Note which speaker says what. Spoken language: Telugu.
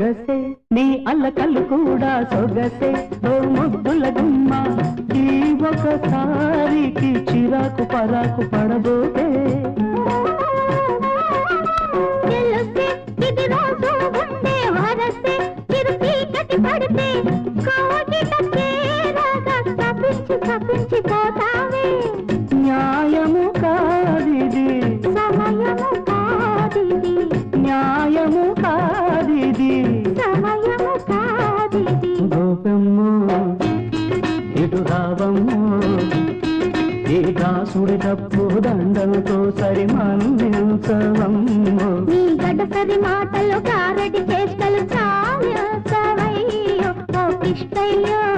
Speaker 1: సొగసే నీ అల్లకల్లు కూడా సొగసే. ఓ ముద్దుల గుమ్మ ఈ ఒకసారికి చిరాకు పరాకు పడబోతే.
Speaker 2: తప్పించి తప్పించి పోతావే.
Speaker 1: ఇటు రావము దాసుడి తప్పు దండనతో సరి మన్నించవమ్ము
Speaker 2: నీ మాటలు కారటి చేష్టలు చాలా కృష్ణయ్యో.